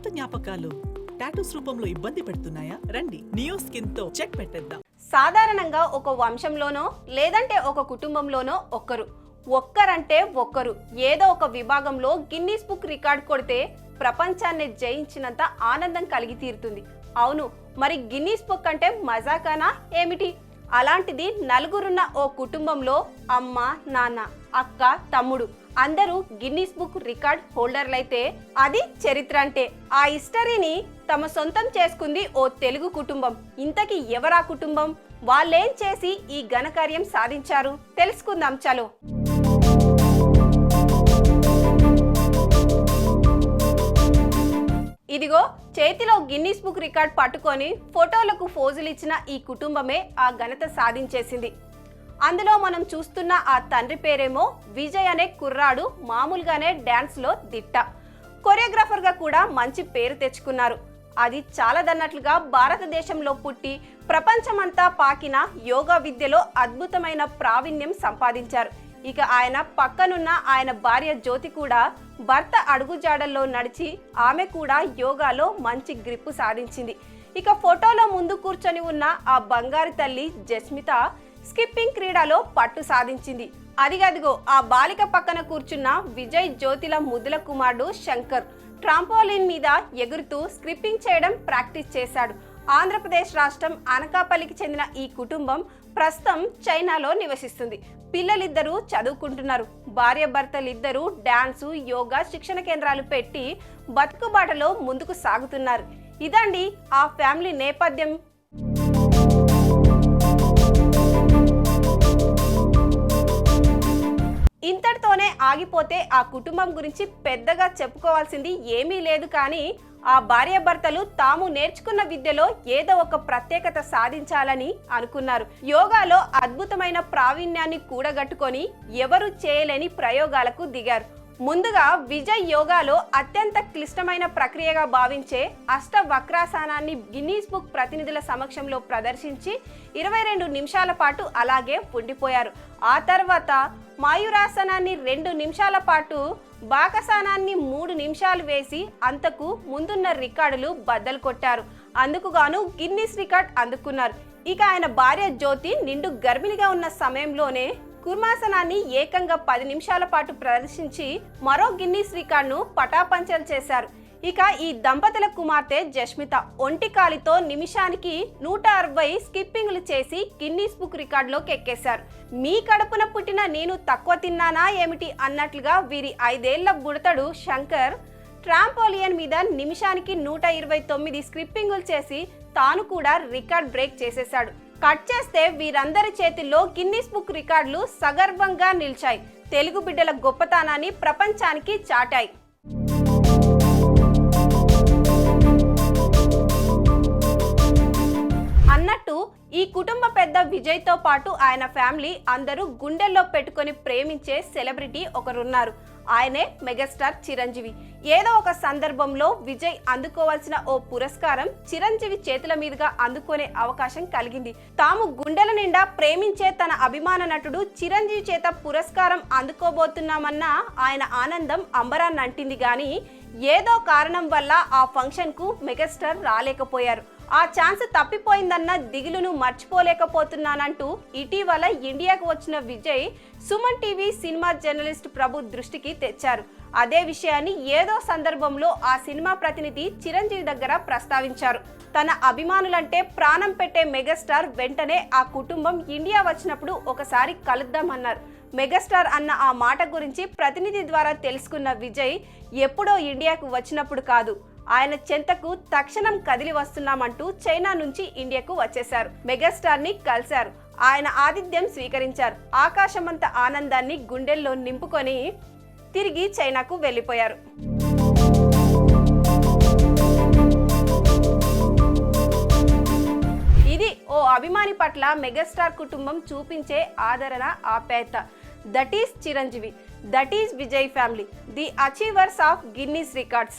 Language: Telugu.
పాత జ్ఞాపకాలు. టాటూస్ రూపంలో ఇబ్బంది పెడుతున్నాయా? రండి నియో స్కిన్తో చెక్ పెట్టేద్దాం. సాధారణంగా ఒక వంశంలోనో లేదంటే ఒక కుటుంబంలోనో ఒక్కరు. ఒక్కరంటే ఒక్కరు. ఏదో ఒక విభాగంలో గిన్నీస్ బుక్ రికార్డ్ కొడితే ప్రపంచాన్ని జయించినంత ఆనందం కలిగి తీరుతుంది. అవును మరి గిన్నీస్ బుక్ అంటే మజాకానా? ఏమిటి? అలాంటిది నలుగురున్న ఓ కుటుంబంలో అమ్మ నాన్న అక్క తమ్ముడు అందరూ గిన్నీస్ బుక్ రికార్డ్ హోల్డర్లైతే అది చరిత్ర అంటే. ఆ హిస్టరీని తమ సొంతం చేసుకుంది ఓ తెలుగు కుటుంబం. ఇంతకీ ఎవరా కుటుంబం? వాళ్ళేం చేసి ఈ ఘనకార్యం సాధించారు? తెలుసుకుందాం చలో. ఇదిగో చేతిలో గిన్నీస్ బుక్ రికార్డ్ పట్టుకొని ఫోటోలకు ఫోజులు ఇచ్చిన ఈ కుటుంబమే ఆ ఘనత సాధించేసింది. అందులో మనం చూస్తున్న ఆ తండ్రి పేరేమో విజయ్ అనే కుర్రాడు మామూలుగానే డ్యాన్స్లో దిట్ట. కొరియోగ్రాఫర్గా కూడా మంచి పేరు తెచ్చుకున్నారు. అది చాలదన్నట్లుగా భారతదేశంలో పుట్టి ప్రపంచమంతా పాకిన యోగా విద్యలో అద్భుతమైన ప్రావీణ్యం సంపాదించారు. ఇక ఆయన పక్కనున్న ఆయన భార్య జ్యోతి కూడా భర్త అడుగుజాడల్లో నడిచి ఆమె కూడా యోగాలో మంచి గ్రిప్పు సాధించింది. ఇక ఫోటోలో ముందు కూర్చొని ఉన్న ఆ బంగారు తల్లి జస్మిత స్కిప్పింగ్ క్రీడలో పట్టు సాధించింది. అదిగదిగో ఆ బాలిక పక్కన కూర్చున్న విజయ్ జ్యోతిల ముద్దుల కుమారుడు శంకర్ ట్రాంపోలిన్ మీద ఎగురుతూ స్క్రిప్పింగ్ చేయడం ప్రాక్టీస్ చేశాడు. ఆంధ్రప్రదేశ్ రాష్ట్రం అనకాపల్లికి చెందిన ఈ కుటుంబం ప్రస్తుతం చైనాలో నివసిస్తుంది. పిల్లలిద్దరూ చదువుకుంటున్నారు. భార్య భర్తలిద్దరూ డాన్సు యోగా శిక్షణ కేంద్రాలు పెట్టి బతుకుబాటలో ముందుకు సాగుతున్నారు. ఇదండి ఆ ఫ్యామిలీ నేపథ్యం. ఇంతటితోనే ఆగిపోతే ఆ కుటుంబం గురించి పెద్దగా చెప్పుకోవాల్సింది ఏమీ లేదు కానీ ఆ భార్యాభర్తలు తాము నేర్చుకున్న విద్యలో ఏదో ఒక ప్రత్యేకత సాధించాలని అనుకున్నారు. యోగాలో అద్భుతమైన ప్రావీణ్యాన్ని కూడగట్టుకొని ఎవరు చేయలేని ప్రయోగాలకు దిగారు. ముందుగా విజయ్ యోగాలో అత్యంత క్లిష్టమైన ప్రక్రియగా భావించే అష్ట వక్రాసనాన్ని గిన్నీస్ బుక్ ప్రతినిధుల సమక్షంలో ప్రదర్శించి ఇరవై రెండు నిమిషాల పాటు అలాగే ఉండిపోయారు. ఆ తర్వాత మాయురాసనాన్ని రెండు నిమిషాల పాటు బాకసానాన్ని మూడు నిమిషాలు వేసి అంతకు ముందున్న రికార్డులు బద్దలు కొట్టారు. అందుకు గాను గిన్నీస్ రికార్డ్ అందుకున్నారు. ఇక ఆయన భార్య జ్యోతి నిండు గర్భిణిగా ఉన్న సమయంలోనే కుర్మాసనాన్ని ఏకంగా పది నిమిషాల పాటు ప్రదర్శించి మరో గిన్నీస్ రికార్డును పటాపంచలు చేశారు. ఇక ఈ దంపతుల కుమార్తె జస్మిత ఒంటి కాలితో నిమిషానికి నూట అరవై స్కిప్పింగ్లు చేసి గిన్నీస్ బుక్ రికార్డులోకి ఎక్కేశారు. మీ కడుపున పుట్టిన నేను తక్కువ తిన్నానా ఏమిటి అన్నట్లుగా వీరి ఐదేళ్ళ బుడతడు శంకర్ ట్రాంపోలియన్ మీద నిమిషానికి నూట ఇరవై తొమ్మిది స్క్రిప్పింగులు చేసి తాను కూడా రికార్డ్ బ్రేక్ చేసేశాడు. కట్ చేస్తే వీరందరి చేతిలో గిన్నీస్ బుక్ రికార్డులు సగర్వంగా నిలిచాయి. తెలుగు బిడ్డల గొప్పతనాన్ని ప్రపంచానికి చాటాయి. విజయ్తో విజయ్తో పాటు ఆయన ఫ్యామిలీ అందరూ గుండెల్లో పెట్టుకొని ప్రేమించే సెలబ్రిటీ ఒకరున్నారు. ఆయనే మెగాస్టార్ చిరంజీవి. ఏదో ఒక సందర్భంలో విజయ్ అందుకోవాల్సిన ఓ పురస్కారం చిరంజీవి చేతుల మీదుగా అందుకునే అవకాశం కలిగింది. తాము గుండెల నిండా ప్రేమించే తన అభిమాన నటుడు చిరంజీవి చేత పురస్కారం అందుకోబోతున్నామన్న ఆయన ఆనందం అంబరాన్నంటింది గాని ఏదో కారణం వల్ల ఆ ఫంక్షన్కు మెగాస్టార్ రాలేకపోయారు. ఆ ఛాన్స్ తప్పిపోయిందన్న దిగులును మర్చిపోలేకపోతున్నానంటూ ఇటీవల ఇండియాకు వచ్చిన Vijay Suman TV cinema journalist Prabhu దృష్టికి తెచ్చారు. అదే విషయాన్ని ఏదో సందర్భంలో ఆ సినిమా ప్రతినిధి చిరంజీవి దగ్గర ప్రస్తావించారు. తన అభిమానులంటే ప్రాణం పెట్టే మెగాస్టార్ వెంటనే ఆ కుటుంబం ఇండియా వచ్చినప్పుడు ఒకసారి కలుద్దామన్నారు. మెగాస్టార్ అన్న ఆ మాట గురించి ప్రతినిధి ద్వారా తెలుసుకున్న విజయ్ ఎప్పుడో ఇండియాకు వచ్చినప్పుడు కాదు ఆయన చెంతకు తక్షణం కదిలి వస్తున్నామంటూ చైనా నుంచి ఇండియాకు వచ్చేశారు. మెగాస్టార్ని కలిశారు. ఆయన ఆతిథ్యం స్వీకరించారు. ఆకాశమంత ఆనందాన్ని గుండెల్లో నింపుకొని తిరిగి చైనాకు వెళ్ళిపోయారు. ఇది ఓ అభిమాని పట్ల మెగాస్టార్ కుటుంబం చూపించే ఆదరణ ఆప్యాయత. That is Chiranjeevi. That is Vijay family. The achievers of Guinness records.